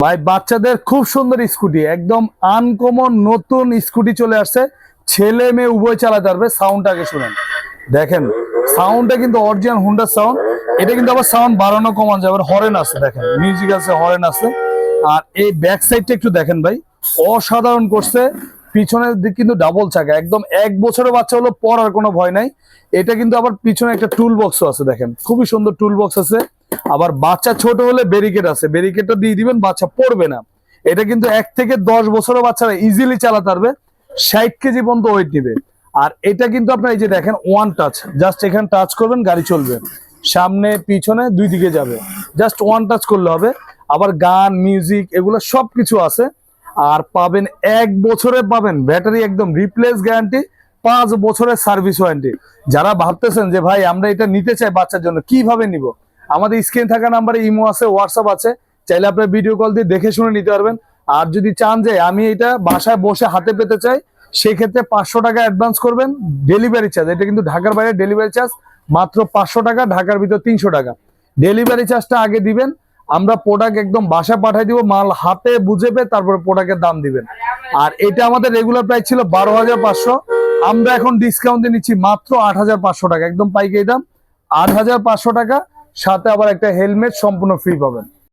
ভাই, বাচ্চাদের খুব সুন্দর স্কুটি, একদম আনকমন নতুন স্কুটি চলে আসছে। ছেলে মেয়ে উভয় চালাতে পারবে সাউন্ড আগে শুনেন। দেখেন সাউন্ডটা কিন্তু অরিজিনাল হুন্ডার সাউন্ড এটা কিন্তু আবার সাউন্ড বাড়ানো কমান যাবে হরেন আছে, দেখেন। মিউজিক আছে হরেন আছে। আর এই ব্যাক সাইডটা একটু দেখেন ভাই, অসাধারণ করছে। পিছনের দিক কিন্তু ডাবল চাকা, একদম এক বছরের বাচ্চা হলো পড়ার কোনো ভয় নাই। এটা কিন্তু আবার পিছনে একটা টুল বক্সও আছে, দেখেন। খুবই সুন্দর টুল বক্স আছে। আবার বাচ্চা ছোট হলে ব্যারিকেড আছে। ব্যারিকেডটা দিয়ে দিবেন, বাচ্চা পড়বে না। এটা কিন্তু এক থেকে দশ বছরের বাচ্চারা ইজিলি চালাতে পারবে। ষাট কেজি পর্যন্ত ওয়েট নিবে। আর এটা কিন্তু আপনার এই যে দেখেন ওয়ান টাচ জাস্ট এখানে টাচ করবেন, গাড়ি চলবে। সামনে, পিছনে, দুই দিকে যাবে। জাস্ট ওয়ান টাচ করলে হবে। আবার গান মিউজিক এগুলো সব কিছু আছে। আর পাবেন এক বছরে পাবেন। ব্যাটারি একদম রিপ্লেস গ্যারান্টি পাঁচ বছরের সার্ভিস ওয়ারেন্টি যারা ভাবতেছেন যে, ভাই, আমরা এটা নিতে চাই বাচ্চার জন্য, কীভাবে নিব? আমাদের স্ক্রিন থাকা নাম্বারে ইমো আছে হোয়াটসঅ্যাপ আছে। চাইলে আপনার ভিডিও কল দিয়ে দেখে শুনে নিতে পারবেন। আর যদি চান যে আমি এটা বাসায় বসে হাতে পেতে চাই, সেক্ষেত্রে পাঁচশো টাকা অ্যাডভান্স করবেন ডেলিভারি চার্জ এটা কিন্তু ঢাকার বাইরে ডেলিভারি চার্জ মাত্র পাঁচশো টাকা, ঢাকার ভিতর তিনশো টাকা। ডেলিভারি চার্জটা আগে দিবেন। আমরা প্রোডাক্ট একদম বাসায় পাঠিয়ে দিব, মাল হাতে বুঝে পেয়ে তারপরে প্রোডাক্টের দাম দিবেন। আর এটা আমাদের রেগুলার প্রাইস ছিল বারো হাজার পাঁচশো। আমরা এখন ডিসকাউন্টে নিচ্ছি মাত্র আট হাজার পাঁচশো টাকা। একদম পাইকারি দাম। আট হাজার পাঁচশো টাকা। সাথে আবার একটা হেলমেট সম্পূর্ণ ফ্রি পাবেন।